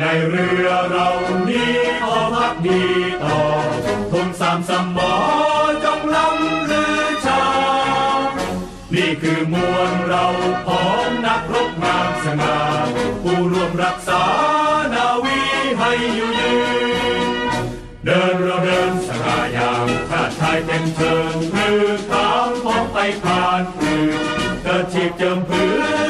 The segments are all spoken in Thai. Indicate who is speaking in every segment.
Speaker 1: ในเรือเรานี้ขอพักดีต่อทุ่งสามสมอจงลำเรือชา นี่คือมวลเราพร้อมนักรบงามสง่าผู้ร่วมรักษานาวีให้อยู่ยืน เดินเราเดินสง่าอย่างชาติชายเต็มเชิงหรือตามพบไปผ่านคือกระชีพเจิมพื้น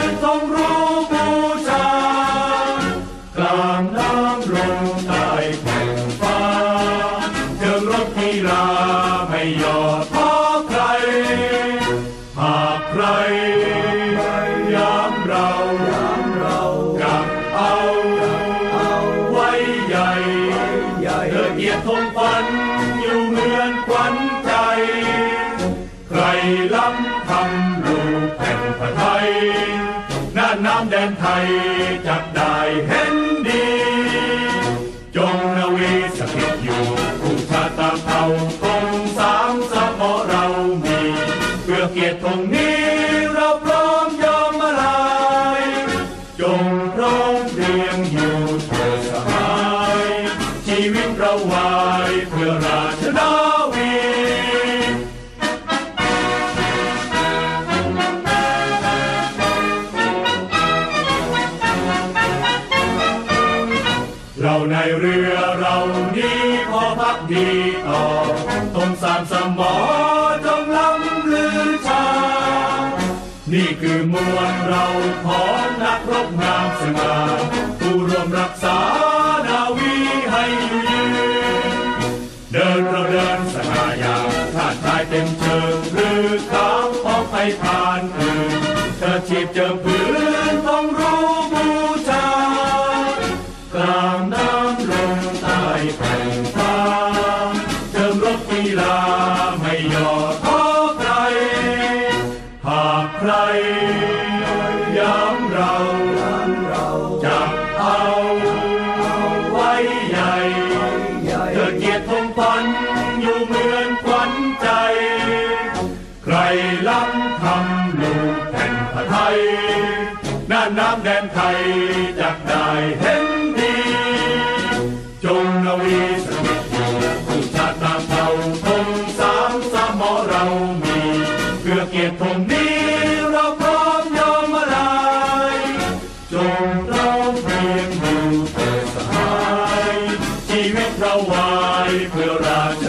Speaker 1: ผ้าไทยน่านน้ำแดนไทยจับได้เห็นดี จงนาวีสถิตอยู่ผู้ชาตาเผ่าคงสามสะเพาะเรามี เพื่อเกียรติธงนี้เราพร้อมยอมมาลาย จงพร้อมเพรียงอยู่เถิดสหาย ชีวิตเราวา เราในเรือเรานี้ขอพักดีต่อตรงสามสมอจงล้ำลือชา นี่คือมวลเราของนักรบงามสง่าผู้รวมรักษานาวีให้อยู่ยืน เดินเราเดินสง่ายามชาติชายเต็มเชิงหรือข้าวพอไปผ่านอื่นเธอชีพเจิมพื้นำลงใต้แผ่นฟ้าเจิมรบกีฬาไม่ยอท้อใคร หากใครย้ำเราจับเอาไว้ใหญ่เกิดเกียรติธงพันอยู่เหมือนขวัญใจ ใครล้ำทำลูกแผ่นผ้าไทยน่านน้ำแดนไทยจักได้เห็น เรามีเพื่อเกียรติภูมินี้เราพร้อมยอมอะไรจงเราเพียงดูเธอสหายชีวิตเราไว้เพื่อราช